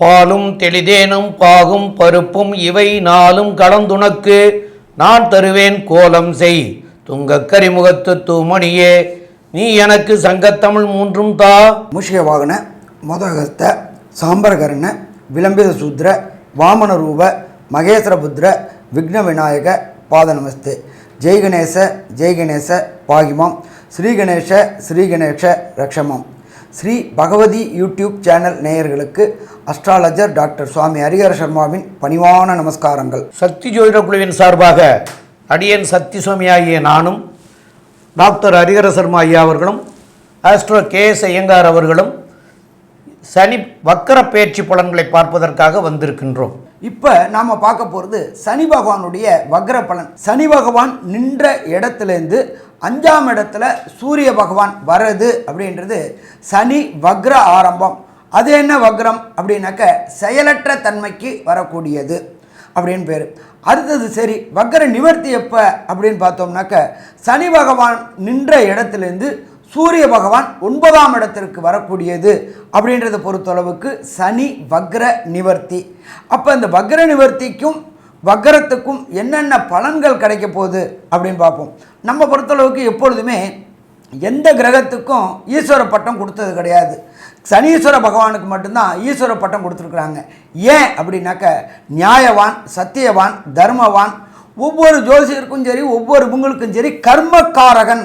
பாலும் தெளிதேனும் பாகும் பருப்பும் இவை நாளும் கலந்துனக்கு நான் தருவேன் கோலம் செய். துங்கக்கரிமுகத்து தூமணியே. நீ எனக்கு சங்கத்தமிழ் மூன்றும் தா. மூஷிக வாகன மோதகஸ்த சாம்பரகர்ண விளம்பித சூத்ர வாமன ரூப மகேஸ்வரபுத்ர விக்ன விநாயக பாத நமஸ்தே. ஜெய் கணேச ஜெய் கணேச பாகிமாம். ஸ்ரீ ஸ்ரீகணேஷ ரக்ஷமாம். ஸ்ரீ பகவதி யூடியூப் சேனல் நேயர்களுக்கு அஸ்ட்ராலஜர் டாக்டர் சுவாமி ஹரிஹர சர்மாவின் பணிவான நமஸ்காரங்கள். சக்தி ஜோதிட குழுவின் சார்பாக அடியன் சக்தி சுவாமி ஆகிய நானும் டாக்டர் ஹரிஹர சர்மா ஐயா அவர்களும் ஆஸ்ட்ரோ கே எஸ் ஐயங்கார் அவர்களும் சனி வக்கர பயிற்சி பலன்களை பார்ப்பதற்காக வந்திருக்கின்றோம். இப்போ நாம் பார்க்க போகிறது சனி பகவானுடைய வக்ர பலன். சனி பகவான் நின்ற இடத்துலேருந்து அஞ்சாம் இடத்துல சூரிய பகவான் வர்றது அப்படின்றது சனி வக்ர ஆரம்பம். அது என்ன வக்ரம்? அப்படின்னாக்க செயலற்ற தன்மைக்கு வரக்கூடியது அப்படின்னு பேர். அடுத்தது சரி வக்ர நிவர்த்தி எப்போ அப்படின்னு பார்த்தோம்னாக்க சனி பகவான் நின்ற இடத்துலேருந்து சூரிய பகவான் ஒன்பதாம் இடத்திற்கு வரக்கூடியது அப்படின்றத பொறுத்தளவுக்கு சனி வக்ர நிவர்த்தி. அப்போ இந்த வக்ர நிவர்த்திக்கும் வக்கரத்துக்கும் என்னென்ன பலன்கள் கிடைக்க போகுது அப்படின்னு பார்ப்போம். நம்ம பொறுத்தளவுக்கு எப்பொழுதுமே எந்த கிரகத்துக்கும் ஈஸ்வர பட்டம் கொடுத்தது கிடையாது. சனீஸ்வர பகவானுக்கு மட்டும்தான் ஈஸ்வர பட்டம் கொடுத்துருக்குறாங்க. ஏன் அப்படின்னாக்க நியாயவான் சத்தியவான் தர்மவான் ஒவ்வொரு ஜோசியருக்கும் சரி ஒவ்வொரு உங்களுக்கும் சரி கர்மக்காரகன்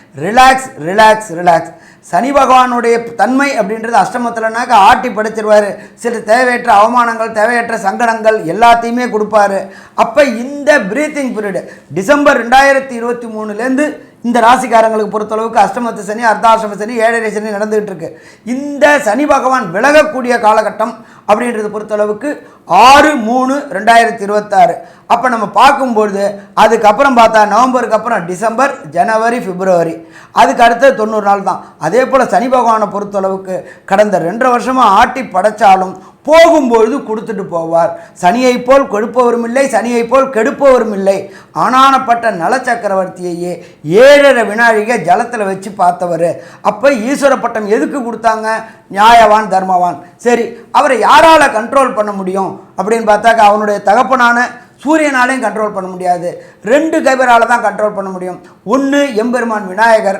ரிலாக்ஸ் ரிலாக்ஸ் ரிலாக்ஸ் சனி பகவானுடைய தன்மை அப்படின்றது அஷ்டமத்தில்னாக்க ஆட்டி படைச்சிருவார். சில தேவையற்ற அவமானங்கள் தேவையற்ற சங்கடங்கள் எல்லாத்தையுமே கொடுப்பாரு. அப்போ இந்த பிரீத்திங் பீரியடு டிசம்பர் ரெண்டாயிரத்தி இருபத்தி மூணுலேருந்து இந்த ராசிக்காரங்களுக்கு பொறுத்தளவுக்கு அஷ்டமத்து சனி அர்த்தாஷ்டம சனி ஏழரை சனி நடந்துகிட்டு இருக்கு. இந்த சனி பகவான் விலகக்கூடிய காலகட்டம் அப்படின்றத பொறுத்தளவுக்கு ஆறு மூணு ரெண்டாயிரத்தி இருபத்தாறு. அப்போ நம்ம பார்க்கும்பொழுது அதுக்கப்புறம் பார்த்தா நவம்பருக்கு அப்புறம் டிசம்பர் ஜனவரி பிப்ரவரி. அதுக்கு அடுத்தது தொண்ணூறு நாள் தான். அதே போல் சனி பகவானை பொறுத்தளவுக்கு கடந்த ரெண்டரை வருஷமாக ஆட்டி படைச்சாலும் போகும்பொழுது கொடுத்துட்டு போவார். சனியை போல் கொடுப்பவரும் இல்லை சனியை போல் கெடுப்பவரும் இல்லை. ஆனானப்பட்ட நல சக்கரவர்த்தியையே ஏழரை வினாழிகை ஜலத்தில் வச்சு பார்த்தவர். அப்போ ஈஸ்வர பட்டம் எதுக்கு கொடுத்தாங்க? நியாயவான் தர்மவான். சரி அவரை யாரால் கண்ட்ரோல் பண்ண முடியும்? அப்படின்னு பார்த்தாக்கா அவனுடைய தகப்பனான சூரியனாலையும் கண்ட்ரோல் பண்ண முடியாது. ரெண்டு கைபரால் தான் கண்ட்ரோல் பண்ண முடியும். ஒன்று எம்பெருமான் விநாயகர்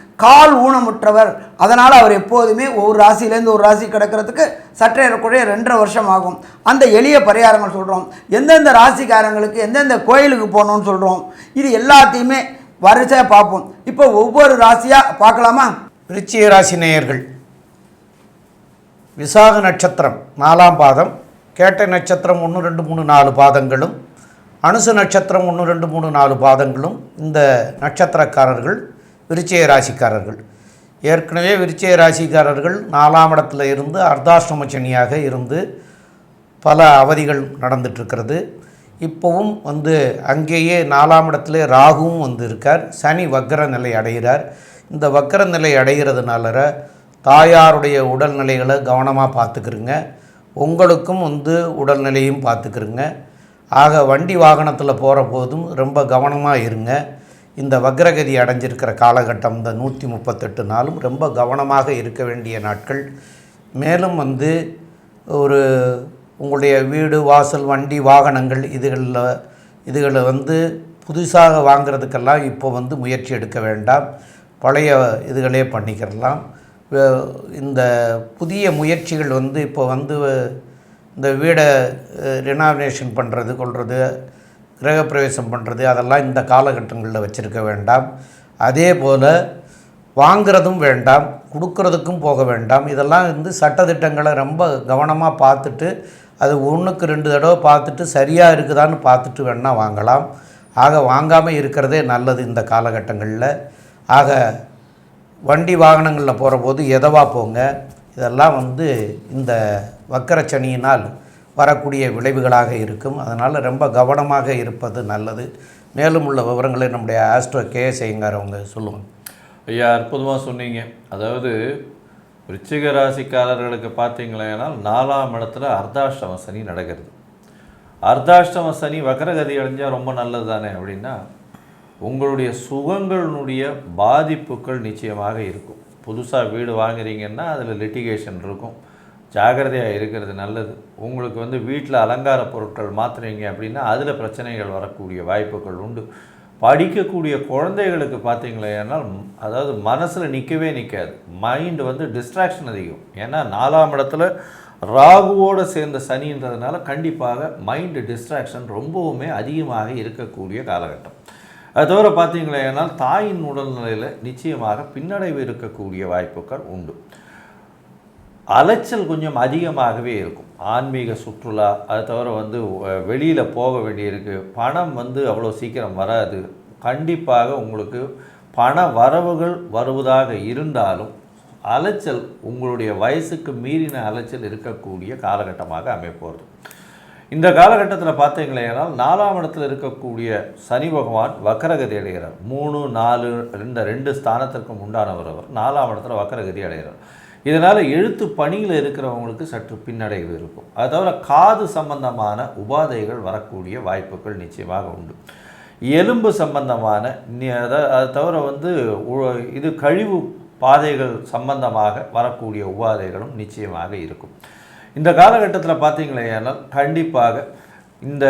கால் ஊனமுற்றவர். அதனால் அவர் எப்போதுமே ஒரு ராசியிலேருந்து ஒரு ராசி கிடக்கிறதுக்கு சற்றேறக்குறைய ரெண்டரை வருஷம் ஆகும். அந்த எளிய பரிகாரங்கள் சொல்கிறோம் எந்தெந்த ராசிக்காரங்களுக்கு எந்தெந்த கோயிலுக்கு போகணும்னு சொல்கிறோம் இது எல்லாத்தையுமே வரிசையாக பார்ப்போம். இப்போ ஒவ்வொரு ராசியாக பார்க்கலாமா? ரிச்சிய ராசி நேயர்கள் விசாக நட்சத்திரம் நாலாம் பாதம் கேட்ட நட்சத்திரம் ஒன்று ரெண்டு மூணு நாலு பாதங்களும் அனுசு நட்சத்திரம் ஒன்று ரெண்டு மூணு நாலு பாதங்களும் இந்த நட்சத்திரக்காரர்கள் விருச்சய ராசிக்காரர்கள். ஏற்கனவே விருச்சய ராசிக்காரர்கள் நாலாம் இடத்துல இருந்து அர்த்தாஷ்டம சனியாக இருந்து பல அவதிகள் நடந்துட்டுருக்கிறது. இப்போவும் வந்து அங்கேயே நாலாம் இடத்துல ராகுவும் வந்து இருக்கார். சனி வக்கர நிலை அடைகிறார். இந்த வக்கர நிலை அடைகிறதுனால தாயாருடைய உடல்நிலைகளை கவனமாக பார்த்துக்கிறங்க உங்களுக்கும் வந்து உடல்நிலையும் பார்த்துக்கிறங்க ஆக வண்டி வாகனத்தில் போகிற போதும் ரொம்ப கவனமாக இருங்க. இந்த வக்ரகதி அடைஞ்சிருக்கிற காலகட்டம் இந்த நூற்றி முப்பத்தெட்டு நாளும் ரொம்ப கவனமாக இருக்க வேண்டிய நாட்கள். மேலும் வந்து ஒரு உங்களுடைய வீடு வாசல் வண்டி வாகனங்கள் இதுகளில் இதுகளை வந்து புதுசாக வாங்குறதுக்கெல்லாம் இப்போ வந்து முயற்சி எடுக்க வேண்டாம். பழைய இதுகளே பண்ணிக்கிறலாம். இந்த புதிய முயற்சிகள் வந்து இப்போ வந்து இந்த வீடை ரினாமினேஷன் பண்ணுறது கொள்வது கிரகப்பிரவேசம் பண்ணுறது அதெல்லாம் இந்த காலகட்டங்களில் வச்சுருக்க வேண்டாம். அதே போல் வாங்குறதும் வேண்டாம் கொடுக்கறதுக்கும் போக வேண்டாம். இதெல்லாம் வந்து சட்டத்திட்டங்களை ரொம்ப கவனமாக பார்த்துட்டு அது ஒன்றுக்கு ரெண்டு தடவை பார்த்துட்டு சரியாக இருக்குதான்னு பார்த்துட்டு வேணால் வாங்கலாம். ஆக வாங்காமல் இருக்கிறதே நல்லது இந்த காலகட்டங்களில். ஆக வண்டி வாகனங்களில் போகிற போது எதவாக போங்க இதெல்லாம் வந்து இந்த வக்கரச்சனியினால் வரக்கூடிய விளைவுகளாக இருக்கும். அதனால் ரொம்ப கவனமாக இருப்பது நல்லது. மேலும் உள்ள விவரங்களை நம்முடைய ஆஸ்ட்ரோ கேஎஸ் ஐயங்கார் அவங்க சொல்லுவாங்க. ஐயா அற்புதமாக சொன்னீங்க. அதாவது விருச்சிக ராசிக்காரர்களுக்கு பார்த்தீங்களேனால் நாலாம் இடத்துல அர்த்தாஷ்டம சனி நடக்கிறது. அர்த்தாஷ்டம சனி வக்கரகதி அடைஞ்சால் ரொம்ப நல்லது தானே அப்படின்னா உங்களுடைய சுகங்களுடைய பாதிப்புகள் நிச்சயமாக இருக்கும். புதுசாக வீடு வாங்குறீங்கன்னா அதில் லிட்டிகேஷன் இருக்கும். ஜாகிரதையாக இருக்கிறது நல்லது. உங்களுக்கு வந்து வீட்டில் அலங்கார பொருட்கள் மாற்றுறீங்க அப்படின்னா அதில் பிரச்சனைகள் வரக்கூடிய வாய்ப்புகள் உண்டு. படிக்கக்கூடிய குழந்தைகளுக்கு பார்த்தீங்களேனால் அதாவது மனசில் நிற்கவே நிற்காது மைண்டு வந்து டிஸ்ட்ராக்ஷன் அதிகம். ஏன்னா நாலாம் இடத்துல ராகுவோடு சேர்ந்த சனின்றதுனால கண்டிப்பாக மைண்டு டிஸ்ட்ராக்ஷன் ரொம்பவுமே அதிகமாக இருக்கக்கூடிய காலகட்டம். அது தவிர பார்த்தீங்களேனால் தாயின் உடல்நிலையில் நிச்சயமாக பின்னடைவு இருக்கக்கூடிய வாய்ப்புகள் உண்டு. அலைச்சல் கொஞ்சம் அதிகமாகவே இருக்கும். ஆன்மீக சுற்றுலா அது தவிர வந்து வெளியில் போக வேண்டியிருக்கு. பணம் வந்து அவ்வளோ சீக்கிரம் வராது. கண்டிப்பாக உங்களுக்கு பண வரவுகள் வருவதாக இருந்தாலும் அலைச்சல் உங்களுடைய வயசுக்கு மீறின அலைச்சல் இருக்கக்கூடிய காலகட்டமாக அமைப்போகிறது இந்த காலகட்டத்தில் பார்த்தீங்களேனால் நாலாம் இடத்தில் இருக்கக்கூடிய சனி பகவான் வக்கரகதி அடைகிறார். மூணு நாலு இந்த ரெண்டு ஸ்தானத்திற்கும் உண்டானவர் அவர். நாலாம் இடத்துல வக்கரகதி அடைகிறார். இதனால் எழுத்து பணியில் இருக்கிறவங்களுக்கு சற்று பின்னடைவு இருக்கும். அது தவிர காது சம்பந்தமான உபாதைகள் வரக்கூடிய வாய்ப்புகள் நிச்சயமாக உண்டு. எலும்பு சம்பந்தமான அத- அது தவிர வந்து இது கழிவு பாதைகள் சம்பந்தமாக வரக்கூடிய உபாதைகளும் நிச்சயமாக இருக்கும். இந்த காலகட்டத்தில் பார்த்தீங்களேனால் கண்டிப்பாக இந்த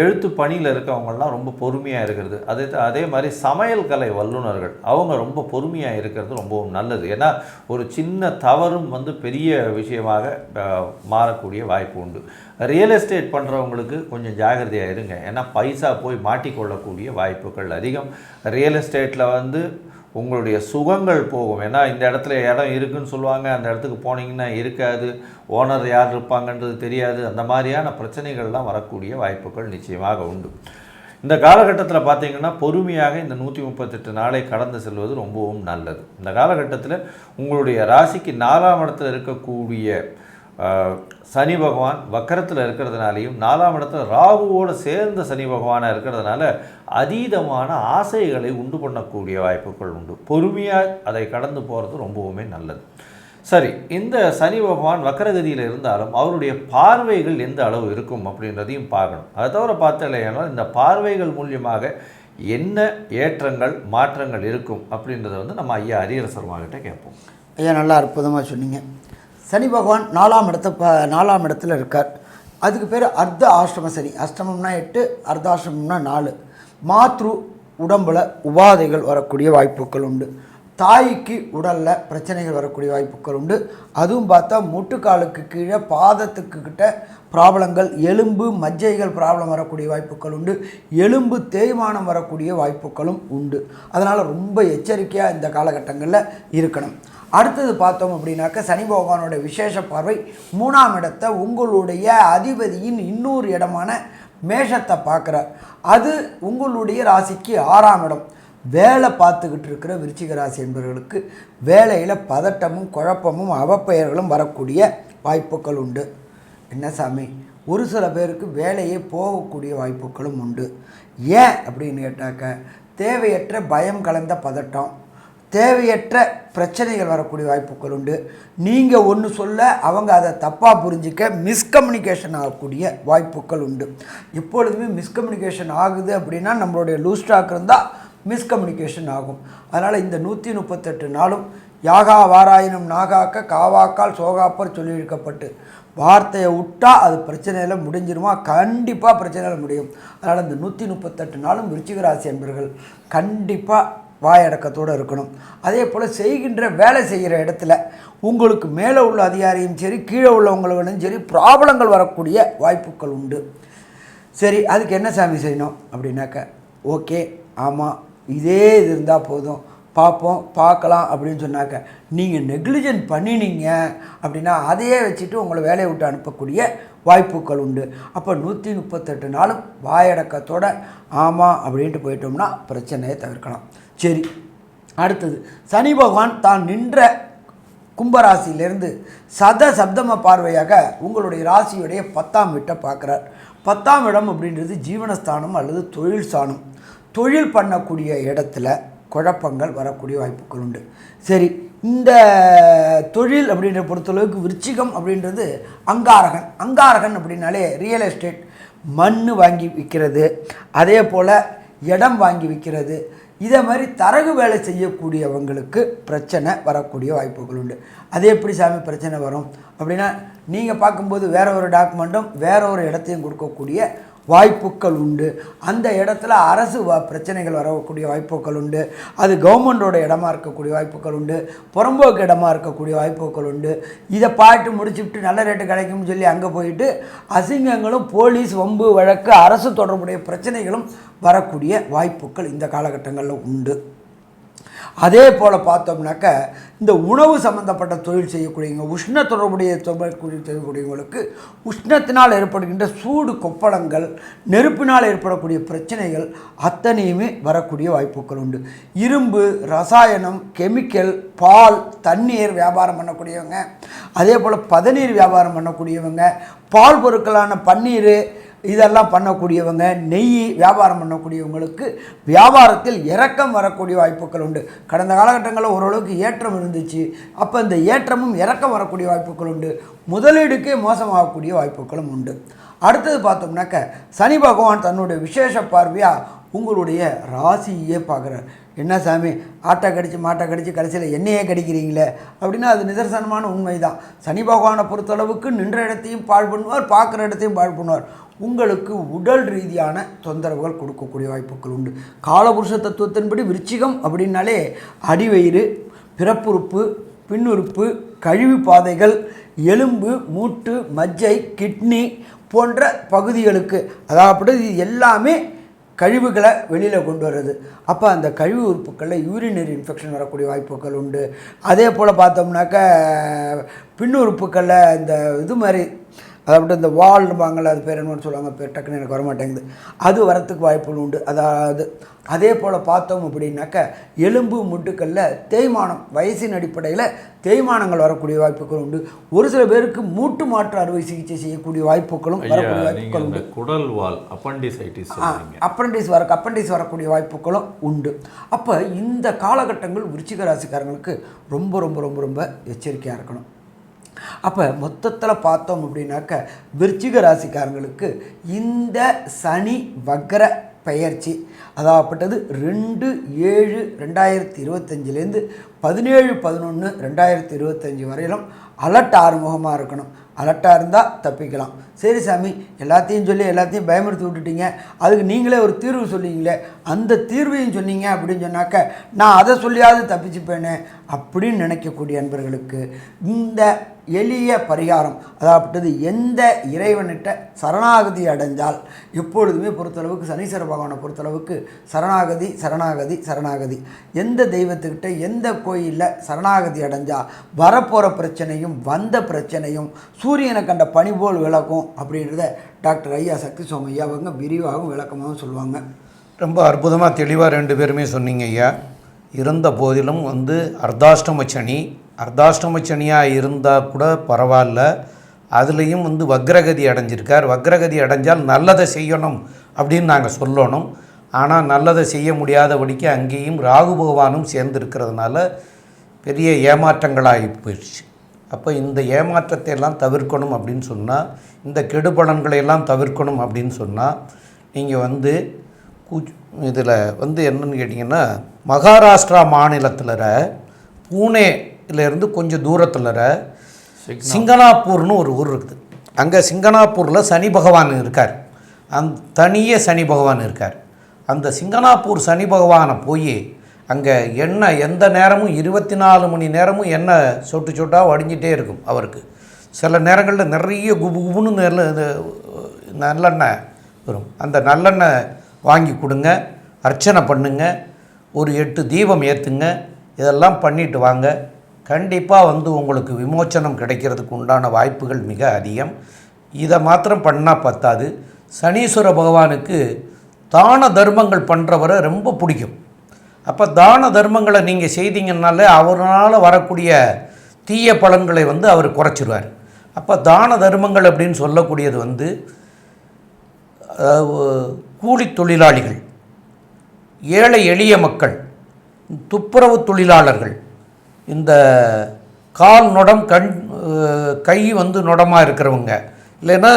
எழுத்து பணியில் இருக்கவங்கலாம் ரொம்ப பொறுமையாக இருக்கிறது. அதே அதே மாதிரி சமையல் கலை வல்லுநர்கள் அவங்க ரொம்ப பொறுமையாக இருக்கிறது ரொம்பவும் நல்லது. ஏன்னா ஒரு சின்ன தவறும் வந்து பெரிய விஷயமாக மாறக்கூடிய வாய்ப்பு உண்டு. ரியல் எஸ்டேட் பண்ணுறவங்களுக்கு கொஞ்சம் ஜாகிரதையாக இருங்க. ஏன்னா பைசா போய் மாட்டிக்கொள்ளக்கூடிய வாய்ப்புகள் அதிகம். ரியல் எஸ்டேட்டில் வந்து உங்களுடைய சுகங்கள் போகும். ஏன்னா இந்த இடத்துல இடம் இருக்குன்னு சொல்லுவாங்க. அந்த இடத்துக்கு போனீங்கன்னா இருக்காது. ஓனர் யார் இருப்பாங்கன்றது தெரியாது. அந்த மாதிரியான பிரச்சனைகள்லாம் வரக்கூடிய வாய்ப்புகள் நிச்சயமாக உண்டு. இந்த காலகட்டத்தில் பார்த்தீங்கன்னா பொறுமையாக இந்த நூற்றி முப்பத்தெட்டு நாளை கடந்து செல்வது ரொம்பவும் நல்லது. இந்த காலகட்டத்தில் உங்களுடைய ராசிக்கு நாலாம் இடத்துல இருக்கக்கூடிய சனி பகவான் வக்கரத்தில் இருக்கிறதுனாலையும் நாலாம் இடத்துல ராகுவோடு சேர்ந்த சனி பகவானாக இருக்கிறதுனால அதீதமான ஆசைகளை உண்டு பண்ணக்கூடிய வாய்ப்புகள் உண்டு. பொறுமையாக அதை கடந்து போகிறது ரொம்பவுமே நல்லது. சரி இந்த சனி பகவான் வக்கரகதியில் இருந்தாலும் அவருடைய பார்வைகள் எந்த அளவு இருக்கும் அப்படின்றதையும் பார்க்கணும். அதை தவிர பார்த்தலையானால் இந்த பார்வைகள் மூலியமாக என்ன ஏற்றங்கள் மாற்றங்கள் இருக்கும் அப்படின்றத வந்து நம்ம ஐயா அரியரசர்மாகிட்ட கேட்போம். ஐயா நல்லா அற்புதமாக சொன்னீங்க. சனி பகவான் நாலாம் இடத்த ப நாலாம் இடத்துல இருக்கார். அதுக்கு பேர் அர்த்த ஆஷ்டம சனி. அஷ்டமம்னா எட்டு அர்த்தாஷ்டமம்னா நாலு. மாத்ரு உடம்புல உபாதைகள் வரக்கூடிய வாய்ப்புகள் உண்டு. தாய்க்கு உடலில் பிரச்சனைகள் வரக்கூடிய வாய்ப்புகள் உண்டு. அதுவும் பார்த்தா முட்டுக்காலுக்கு கீழே பாதத்துக்கு கிட்ட ப்ராப்ளங்கள் எலும்பு மஜ்ஜைகள் ப்ராப்ளம் வரக்கூடிய வாய்ப்புகள் உண்டு. எலும்பு தேய்மானம் வரக்கூடிய வாய்ப்புகளும் உண்டு. அதனால் ரொம்ப எச்சரிக்கையாக இந்த காலகட்டங்களில் இருக்கணும். அடுத்தது பார்த்தோம் அப்படின்னாக்க சனி பகவானோட விசேஷ பார்வை மூணாம் இடத்தை உங்களுடைய அதிபதியின் இன்னொரு இடமான மேஷத்தை பார்க்குறார். அது உங்களுடைய ராசிக்கு ஆறாம் இடம். வேலை பார்த்துக்கிட்டு இருக்கிற விருச்சிக ராசி என்பவர்களுக்கு வேலையில் பதட்டமும் குழப்பமும் அவப்பெயர்களும் வரக்கூடிய வாய்ப்புகள் உண்டு. என்ன சாமி? ஒரு சில பேருக்கு வேலையே போகக்கூடிய வாய்ப்புகளும் உண்டு. ஏன் அப்படின்னு கேட்டாக்க தேவையற்ற பயம் கலந்த பதட்டம் தேவையற்ற பிரச்சனைகள் வரக்கூடிய வாய்ப்புகள் உண்டு. நீங்கள் ஒன்று சொல்ல அவங்க அதை தப்பாக புரிஞ்சிக்க மிஸ்கம்யூனிகேஷன் ஆகக்கூடிய வாய்ப்புகள் உண்டு. எப்பொழுதுமே மிஸ்கம்யூனிகேஷன் ஆகுது அப்படின்னா நம்மளுடைய லூஸ் ஸ்டாக் இருந்தால் மிஸ்கம்யூனிகேஷன் ஆகும். அதனால் இந்த நூற்றி முப்பத்தெட்டு நாளும் யாகா வாராயினும் நாகாக்க காவாக்கால் சோகாப்பர் சொல்லியிருக்கப்பட்டு வார்த்தையை விட்டால் அது பிரச்சனையில் முடிஞ்சிருமா? கண்டிப்பாக பிரச்சனையில் முடியும். அதனால் இந்த நூற்றி முப்பத்தெட்டு நாளும் விருச்சிகராசி என்பர்கள் கண்டிப்பாக வாயடக்கத்தோடு இருக்கணும். அதே போல் செய்கின்ற வேலை செய்கிற இடத்துல உங்களுக்கு மேலே உள்ள அதிகாரியும் சரி கீழே உள்ளவங்களும் சரி ப்ராப்ளங்கள் வரக்கூடிய வாய்ப்புகள் உண்டு. சரி அதுக்கு என்ன சாமி செய்யணும் அப்படின்னாக்க ஓகே ஆமாம் இதே இது இருந்தால் போதும். பார்ப்போம் பார்க்கலாம் அப்படின்னு சொன்னாக்க நீங்கள் நெக்லிஜென்ட் பண்ணினீங்க அப்படின்னா அதையே வச்சுட்டு உங்களை வேலையை விட்டு அனுப்பக்கூடிய வாய்ப்புகள் உண்டு. அப்போ நூற்றி முப்பத்தெட்டு நாளும் வாயடக்கத்தோட ஆமாம் அப்படின்ட்டு போயிட்டோம்னா பிரச்சனையை தவிர்க்கலாம். சரி. அடுத்தது சனி பகவான் தான் நின்ற கும்பராசியிலிருந்து சத சப்தம பார்வையாக உங்களுடைய ராசியுடைய பத்தாம் வீட்டை பார்க்குறார். பத்தாம் இடம் அப்படின்றது ஜீவனஸ்தானம் அல்லது தொழில் ஸ்தானம். தொழில் பண்ணக்கூடிய இடத்துல குழப்பங்கள் வரக்கூடிய வாய்ப்புகள் உண்டு. சரி இந்த தொழில் அப்படின்ற பொறுத்தளவுக்கு விருச்சிகம் அப்படின்றது அங்காரகன். அங்காரகன் அப்படின்னாலே ரியல் எஸ்டேட் மண் வாங்கி விற்கிறது. அதே போல் இடம் வாங்கி விற்கிறது. இதே மாதிரி தரகு வேலை செய்யக்கூடியவங்களுக்கு பிரச்சனை வரக்கூடிய வாய்ப்புகள் உண்டு. அது எப்படி சாமி பிரச்சனை வரும்? அப்படின்னா நீங்கள் பார்க்கும்போது வேற ஒரு டாக்குமெண்ட்டும் வேற ஒரு இடத்தையும் கொடுக்கக்கூடிய வாய்ப்புகள் உண்டு. அந்த இடத்துல அரசு வ பிரச்சனைகள் வரக்கூடிய வாய்ப்புகள் உண்டு. அது கவர்மெண்டோட இடமா இருக்கக்கூடிய வாய்ப்புகள் உண்டு. புறம்போக்கு இடமா இருக்கக்கூடிய வாய்ப்புகள் உண்டு. இதை பாட்டு முடிச்சுட்டு நல்ல ரேட்டு கிடைக்கும்னு சொல்லி அங்கே போயிட்டு அசிங்கங்களும் போலீஸ் வம்பு வழக்கு அரசு தொடர்புடைய பிரச்சனைகளும் வரக்கூடிய வாய்ப்புகள் இந்த காலகட்டங்களில் உண்டு. அதே போல் பார்த்தோம்னாக்க இந்த உணவு சம்மந்தப்பட்ட தொழில் செய்யக்கூடியவங்க உஷ்ண தொடர்புடைய தொழில் செய்யக்கூடியவங்களுக்கு உஷ்ணத்தினால் ஏற்படுகின்ற சூடு கொப்பளங்கள் நெருப்பினால் ஏற்படக்கூடிய பிரச்சனைகள் அத்தனையுமே வரக்கூடிய வாய்ப்புகள் உண்டு. இரும்பு ரசாயனம் கெமிக்கல் பால் தண்ணீர் வியாபாரம் பண்ணக்கூடியவங்க அதே போல் பதநீர் வியாபாரம் பண்ணக்கூடியவங்க பால் பொருட்களான பன்னீர் இதெல்லாம் பண்ணக்கூடியவங்க நெய் வியாபாரம் பண்ணக்கூடியவங்களுக்கு வியாபாரத்தில் இறக்கம் வரக்கூடிய வாய்ப்புகள் உண்டு. கடந்த காலகட்டங்களில் ஓரளவுக்கு ஏற்றம் இருந்துச்சு. அப்போ இந்த ஏற்றமும் இறக்கம் வரக்கூடிய வாய்ப்புகள் உண்டு. முதலீடுக்கே மோசமாகக்கூடிய வாய்ப்புகளும் உண்டு. அடுத்தது பார்த்தோம்னாக்க சனி பகவான் தன்னுடைய விசேஷ பார்வையாக உங்களுடைய ராசியே பார்க்குறார். என்ன சாமி ஆட்டை கடிச்சு மாட்டை கடிச்சு கடைசியில் என்னையே கடிக்கிறீங்களே? அப்படின்னா அது நிதர்சனமான உண்மை தான் சனி பகவானை பொறுத்தளவுக்கு நின்ற இடத்தையும் பாழ் பண்ணுவார் பார்க்குற இடத்தையும் பாழ் பண்ணுவார். உங்களுக்கு உடல் ரீதியான தொந்தரவுகள் கொடுக்கக்கூடிய வாய்ப்புகள் உண்டு. காலபுருஷ தத்துவத்தின்படி விருச்சிகம் அப்படின்னாலே அடிவயிறு பிறப்புறுப்பு பின்னுறுப்பு கழிவு பாதைகள் எலும்பு மூட்டு மஜ்ஜை கிட்னி போன்ற பகுதிகளுக்கு. அதாவது இது எல்லாமே கழிவுகளை வெளியில் கொண்டு வர்றது. அப்போ அந்த கழிவு உறுப்புகளில் யூரினரி இன்ஃபெக்ஷன் வரக்கூடிய வாய்ப்புகள் உண்டு. அதே போல் பார்த்தோம்னாக்க பின்னுறுப்புகளில் இந்த இது மாதிரி அதாவது இந்த வால்பாங்கள்ல அது பேர் என்னன்னு சொல்லுவாங்க பேர் டக்குன்னு எனக்கு வர மாட்டேங்குது அது வரத்துக்கு வாய்ப்புகள் உண்டு. அதாவது அதே போல் பார்த்தோம் அப்படின்னாக்க எலும்பு முட்டுக்களில் தேய்மானம் வயசின் அடிப்படையில் தேய்மானங்கள் வரக்கூடிய வாய்ப்புகள் உண்டு. ஒரு சில பேருக்கு மூட்டு மாற்று அறுவை சிகிச்சை செய்யக்கூடிய வாய்ப்புகளும் வரக்கூடிய வாய்ப்புகள் உண்டு. குடல் வால் அப்பண்டிசைட்டிஸ் அப்ரண்டிஸ் வர அப்பண்டிஸ் வரக்கூடிய வாய்ப்புகளும் உண்டு. அப்போ இந்த காலகட்டங்கள் விருச்சிக ராசிக்காரங்களுக்கு ரொம்ப ரொம்ப ரொம்ப ரொம்ப எச்சரிக்கையாக இருக்கணும். அப்போ மொத்தத்தில் பார்த்தோம் அப்படின்னாக்க விருச்சிக ராசிக்காரங்களுக்கு இந்த சனி வக்ர பெயர்ச்சி அதாகப்பட்டது ரெண்டு ஏழு ரெண்டாயிரத்தி இருபத்தஞ்சிலேருந்து பதினேழு பதினொன்று ரெண்டாயிரத்தி இருபத்தஞ்சி வரையிலும் அலர்ட் ஆறுமுகமாக இருக்கணும். அலர்ட்டாக இருந்தால் தப்பிக்கலாம். சரி சாமி எல்லாத்தையும் சொல்லி எல்லாத்தையும் பயமுறுத்தி விட்டுட்டீங்க. அதுக்கு நீங்களே ஒரு தீர்வு சொல்லிங்களே. அந்த தீர்வையும் சொன்னீங்க அப்படின்னு சொன்னாக்க நான் அதை சொல்லியாவது தப்பிச்சுப்பேனே அப்படின்னு நினைக்கக்கூடிய அன்பர்களுக்கு இந்த எளிய பரிகாரம் அதாகப்பட்டது எந்த இறைவனிட்ட சரணாகதி அடைஞ்சால் எப்பொழுதுமே பொறுத்தளவுக்கு சனீஸ்வர பகவானை பொறுத்தளவுக்கு சரணாகதி சரணாகதி சரணாகதி. எந்த தெய்வத்துக்கிட்ட எந்த கோயிலில் சரணாகதி அடைஞ்சால் வரப்போகிற பிரச்சனையும் வந்த பிரச்சனையும் சூரியனை கண்ட பனி போல் விளக்கும் அப்படின்றத டாக்டர் ஐயா சக்தி சோமையா அவங்க விரிவாகவும் விளக்கமாகவும் சொல்லுவாங்க. ரொம்ப அற்புதமாக தெளிவாக ரெண்டு பேருமே சொன்னீங்க ஐயா. இருந்த போதிலும் வந்து அர்த்தாஷ்டம சனி அர்த்தாஷ்டம சனியாக இருந்தால் கூட பரவாயில்ல. அதுலேயும் வந்து வக்ரகதி அடைஞ்சிருக்கார். வக்ரகதி அடைஞ்சால் நல்லதை செய்யணும் அப்படின்னு நாங்கள் சொல்லணும். ஆனால் நல்லதை செய்ய முடியாதபடிக்கு அங்கேயும் ராகு பகவானும் சேர்ந்துருக்கிறதுனால பெரிய ஏமாற்றங்களாகி போயிடுச்சு. அப்போ இந்த ஏமாற்றத்தை எல்லாம் தவிர்க்கணும் அப்படின்னு சொன்னால் இந்த கெடுபலன்களை எல்லாம் தவிர்க்கணும் அப்படின்னு சொன்னால் நீங்கள் வந்து இதில் வந்து என்னன்னு கேட்டிங்கன்னா மகாராஷ்டிரா மாநிலத்தில் பூனேலேருந்து கொஞ்சம் தூரத்தில் சிங்கனாப்பூர்னு ஒரு ஊர் இருக்குது. அங்கே சிங்கனாப்பூரில் சனி பகவான் இருக்கார். அந் தனியே சனி பகவான் இருக்கார். அந்த சிங்கனாப்பூர் சனி பகவானை போய் அங்கே எண்ணெய் எந்த நேரமும் இருபத்தி நாலு மணி நேரமும் எண்ணெய் சொட்டு சொட்டாக வடிஞ்சிட்டே இருக்கும் அவருக்கு. சில நேரங்களில் நிறைய குபு குபுன்னு நல்ல நல்லெண்ணெய் வரும். அந்த நல்லெண்ணெய் வாங்கி கொடுங்க அர்ச்சனை பண்ணுங்க ஒரு எட்டு தீபம் ஏற்றுங்க இதெல்லாம் பண்ணிட்டு வாங்க. கண்டிப்பாக வந்து உங்களுக்கு விமோச்சனம் கிடைக்கிறதுக்கு உண்டான வாய்ப்புகள் மிக அதிகம். இதை மாத்திரம் பண்ணால் பத்தாது. சனீஸ்வர பகவானுக்கு தான தர்மங்கள் பண்ணுறவரை ரொம்ப பிடிக்கும். அப்போ தான தர்மங்களை நீங்கள் செய்தீங்கன்னாலே அவரால் வரக்கூடிய தீய பலன்களை வந்து அவர் குறைச்சிருவார். அப்போ தான தர்மங்கள் அப்படின்னு சொல்லக்கூடியது வந்து கூலி தொழிலாளிகள் ஏழை எளிய மக்கள் துப்புரவு தொழிலாளர்கள் இந்த கால் நொடம் கண் கை வந்து நொடமாக இருக்கிறவங்க இல்லைன்னா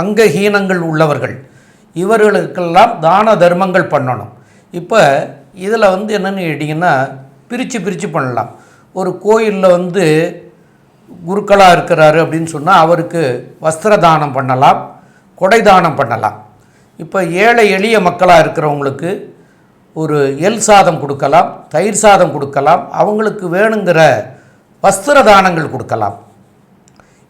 அங்கஹீனங்கள் உள்ளவர்கள் இவர்களுக்கெல்லாம் தான தர்மங்கள் பண்ணணும். இப்போ இதில் வந்து என்னென்னு கேட்டிங்கன்னா பிரித்து பிரித்து பண்ணலாம். ஒரு கோயிலில் வந்து குருக்களாக இருக்கிறாரு அப்படின்னு சொன்னால் அவருக்கு வஸ்திர தானம் பண்ணலாம் கொடை தானம் பண்ணலாம். இப்போ ஏழை எளிய மக்களாக இருக்கிறவங்களுக்கு ஒரு எல் சாதம் கொடுக்கலாம் தயிர் சாதம் கொடுக்கலாம் அவங்களுக்கு வேணுங்கிற வஸ்திர தானங்கள் கொடுக்கலாம்.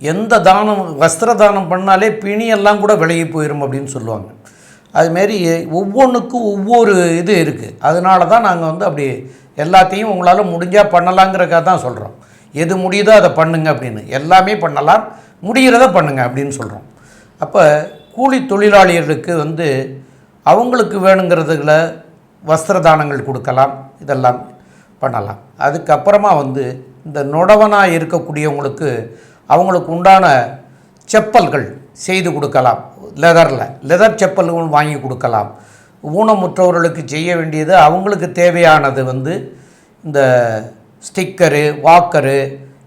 எந்த தானம் வஸ்திர தானம் பண்ணாலே பிணியெல்லாம் கூட விலகி போயிடும் அப்படின்னு சொல்லுவாங்க. அதுமாரி ஒவ்வொன்றுக்கும் ஒவ்வொரு இது இருக்குது அதனால தான் நாங்கள் வந்து அப்படி எல்லாத்தையும் உங்களால் முடிஞ்சால் பண்ணலாங்கிறக்காக தான் சொல்கிறோம் எது முடியுதோ அதை பண்ணுங்க அப்படின்னு. எல்லாமே பண்ணலாம். முடிகிறத பண்ணுங்க அப்படின்னு சொல்கிறோம் அப்போ கூலி தொழிலாளிகளுக்கு வந்து அவங்களுக்கு வேணுங்கிறதுல வஸ்திர தானங்கள் கொடுக்கலாம் இதெல்லாம் பண்ணலாம். அதுக்கப்புறமா வந்து இந்த நொடவனாக இருக்கக்கூடியவங்களுக்கு அவங்களுக்கு உண்டான செப்பல்கள் செய்து கொடுக்கலாம். லெதரில் லெதர் செப்பல்கள் வாங்கி கொடுக்கலாம். ஊனமுற்றவர்களுக்கு செய்ய வேண்டியது அவங்களுக்கு தேவையானது வந்து இந்த ஸ்டிக்கரு வாக்கரு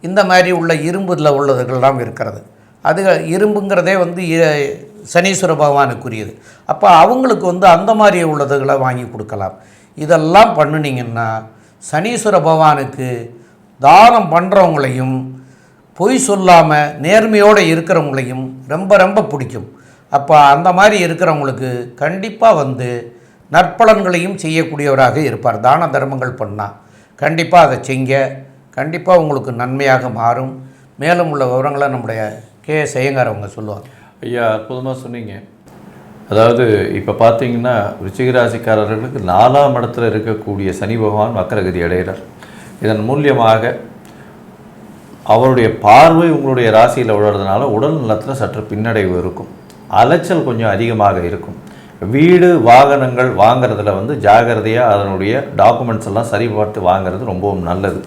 இந்த மாதிரி உள்ள இரும்பில் உள்ளதுகள்லாம் இருக்கிறது. அது இரும்புங்கிறதே வந்து சனீஸ்வர பகவானுக்குரியது. அப்போ அவங்களுக்கு வந்து அந்த மாதிரி உள்ளதுகளை வாங்கி கொடுக்கலாம். இதெல்லாம் பண்ணுனீங்கன்னா சனீஸ்வர பகவானுக்கு தானம் பண்ணுறவங்களையும் பொய் சொல்லாமல் நேர்மையோடு இருக்கிறவங்களையும் ரொம்ப ரொம்ப பிடிக்கும். அப்போ அந்த மாதிரி இருக்கிறவங்களுக்கு கண்டிப்பாக வந்து நற்பலன்களையும் செய்யக்கூடியவராக இருப்பார். தான தர்மங்கள் பண்ணால் கண்டிப்பாக அதை செய்ய கண்டிப்பாக உங்களுக்கு நன்மையாக மாறும். மேலும் உள்ள விவரங்களை நம்முடைய கே செய்யங்கார் அவங்க சொல்லுவாங்க. ஐயா அற்புதமாக சொன்னீங்க. அதாவது இப்போ பார்த்தீங்கன்னா ருச்சிகராசிக்காரர்களுக்கு நாலாம் இடத்துல இருக்கக்கூடிய சனி பகவான் வக்கரகதி அடைகிறார். இதன் மூலியமாக அவருடைய பார்வை உங்களுடைய ராசியில் விழுறதுனால உடல் நலத்தில் சற்று பின்னடைவு இருக்கும். அலைச்சல் கொஞ்சம் அதிகமாக இருக்கும். வீடு வாகனங்கள் வாங்கிறதுல வந்து ஜாகிரதையாக அதனுடைய டாக்குமெண்ட்ஸ் எல்லாம் சரி பார்த்து வாங்குறது ரொம்பவும் நல்லது.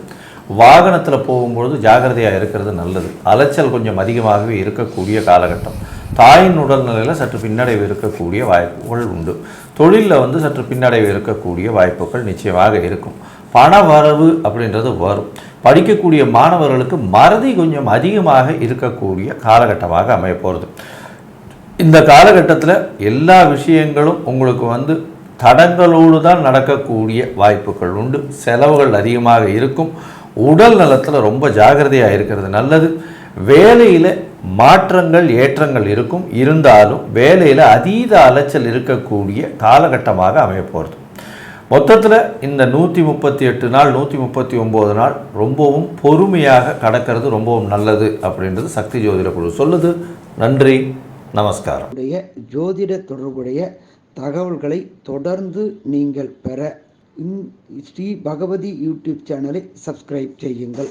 வாகனத்தில் போகும்பொழுது ஜாகிரதையாக இருக்கிறது நல்லது. அலைச்சல் கொஞ்சம் அதிகமாகவே இருக்கக்கூடிய காலகட்டம். தாயின் உடல்நிலையில் சற்று பின்னடைவு இருக்கக்கூடிய வாய்ப்புகள் உண்டு. தொழிலில் வந்து சற்று பின்னடைவு இருக்கக்கூடிய வாய்ப்புகள் நிச்சயமாக இருக்கும். பண வரவு அப்படின்றது வரும். படிக்கக்கூடிய மாணவர்களுக்கு மறதி கொஞ்சம் அதிகமாக இருக்கக்கூடிய காலகட்டமாக அமைய போகிறது இந்த காலகட்டத்தில் எல்லா விஷயங்களும் உங்களுக்கு வந்து தடங்களோடு தான் நடக்கக்கூடிய வாய்ப்புகள் உண்டு. செலவுகள் அதிகமாக இருக்கும். உடல் நலத்தில் ரொம்ப ஜாகிரதையாக இருக்கிறது நல்லது. வேலையில் மாற்றங்கள் ஏற்றங்கள் இருக்கும். இருந்தாலும் வேலையில் அதீத அலைச்சல் இருக்கக்கூடிய காலகட்டமாக அமையப்போகிறது மொத்தத்தில் இந்த நூற்றி முப்பத்தி எட்டு நாள் நூற்றி முப்பத்தி ஒம்பது நாள் ரொம்பவும் பொறுமையாக கடக்கிறது ரொம்பவும் நல்லது அப்படின்றது சக்தி ஜோதிட குழு சொல்லுது. நன்றி நமஸ்காரம். உடைய ஜோதிட தொடர்புடைய தகவல்களை தொடர்ந்து நீங்கள் பெற ஸ்ரீ பகவதி யூடியூப் சேனலை சப்ஸ்கிரைப் செய்யுங்கள்.